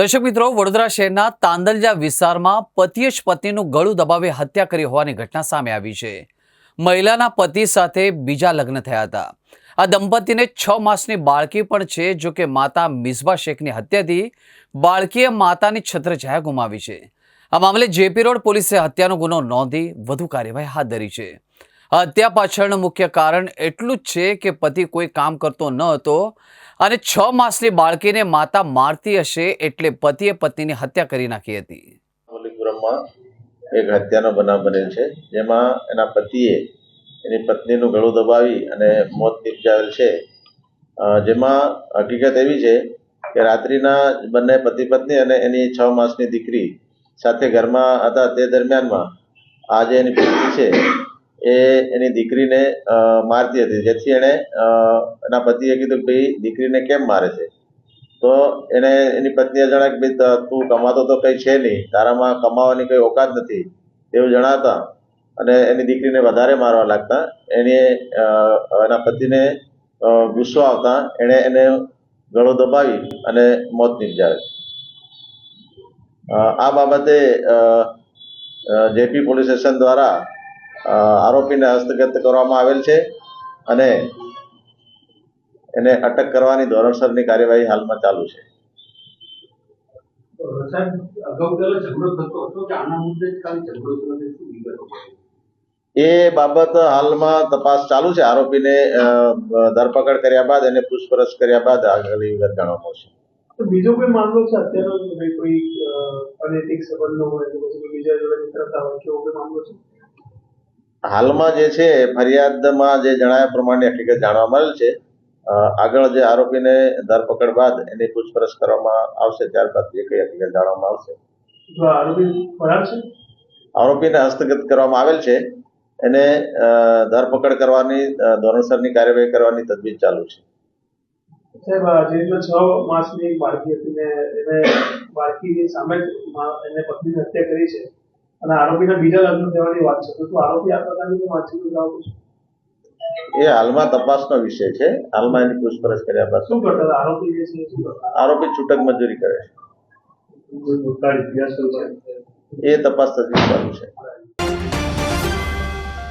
દર્શક મિત્રો, વડોદરા શહેરના તાંદલજા વિસ્તારમાં પતિએ જ પત્નીનું ગળું દબાવી હત્યા કરી હોવાની ઘટના સામે આવી છે. મહિલાના પતિ સાથે બીજા લગ્ન થયા હતા. આ દંપતીને છ માસની બાળકી પણ છે, જો કે માતા મિસબા શેખની હત્યાથી બાળકીએ માતાની છત્રછાયા ગુમાવી છે. આ મામલે જેપી રોડ પોલીસે હત્યાનો ગુનો નોંધી વધુ કાર્યવાહી હાથ ધરી છે. હત્યા પાછળનું મુખ્ય કારણ એટલું જ છે કે પતિ કોઈ કામ કરતો ન હતો અને છ માસની બાળકીને માતા મારતી હશે એટલે પતિએ પત્નીની હત્યા કરી નાખી હતી. મલિકપુરમમાં એક હત્યાનો બનાવ બનેલ છે, જેમાં એના પતિએ એની પત્નીનું ગળું દબાવી અને મોત નિપજાવેલ છે. જેમાં હકીકત એવી છે કે રાત્રિના બંને પતિ પત્ની અને એની છ માસની દીકરી સાથે ઘરમાં હતા. તે દરમિયાનમાં આ જે એની પત્ની છે. એ એની દીકરીને મારતી હતી. જેથી એણે એના પતિએ કીધું ભાઈ, દીકરીને કેમ મારે છે? તો એને એની પત્નીએ જણાવ્યું કે, ભાઈ, તું કમાતો તો કંઈ છે નહીં. તારામાં કમાવાની કંઈ ઓકાત નથી. તેવું જણાતા અને એની દીકરીને વધારે મારવા લાગતા. એને એના પતિને ગુસ્સો આવતા એણે એને ગળો દબાવી અને મોત નિપજાવે. આ બાબતે જેપી પોલીસ સ્ટેશન દ્વારા આરોપીને હસ્તગત કરવામાં આવેલ છે અને એને અટક કરવાની ધોરણસરની કાર્યવાહી હાલમાં ચાલુ છે? એ બાબત હાલમાં તપાસ ચાલુ છે. આરોપીને ધરપકડ કર્યા બાદ એને પૂછપરછ કર્યા બાદ આગળની વિગત જાણવા આવશે. તો બીજો કોઈ મામલો છે અત્યારનો કોઈ અનૈતિક સંબંધો હોય કે બીજા જોડે મિત્રતા હોય કે એવો કોઈ મામલો છે? હાલમાં જે છે ફરિયાદમાં જે જણાવ્યા પ્રમાણે હકીકત જાણવા મળેલ છે. આગળ જે આરોપીને ધરપકડ બાદ એની પૂછપરછ કરવામાં આવશે ત્યારબાદ જે કઈ હકીકત જાણવામાં આવશે. આરોપીને હસ્તગત કરવામાં આવેલ છે. એને ધરપકડ કરવાની ધોરણસરની કાર્યવાહી કરવાની તજવીજ ચાલુ છે. સાહેબ જે છ માસની એક બાળકી હતી ને એને બાળકીની સામે એને પત્ની હત્યા કરી છે અને આરોપીના બીજા લગ્ન થવાની વાત છે. તો આરોપી આ પ્રકારની માનસિક લાવો છે એ હાલમાં તપાસનો વિષય છે. હાલમાં એની પૂછપરછ કર્યા બાદ. શું કરતા આરોપી જે છે આરોપી છૂટક મજૂરી કરે છે. એ તપાસ તજવીજ ચાલુ છે.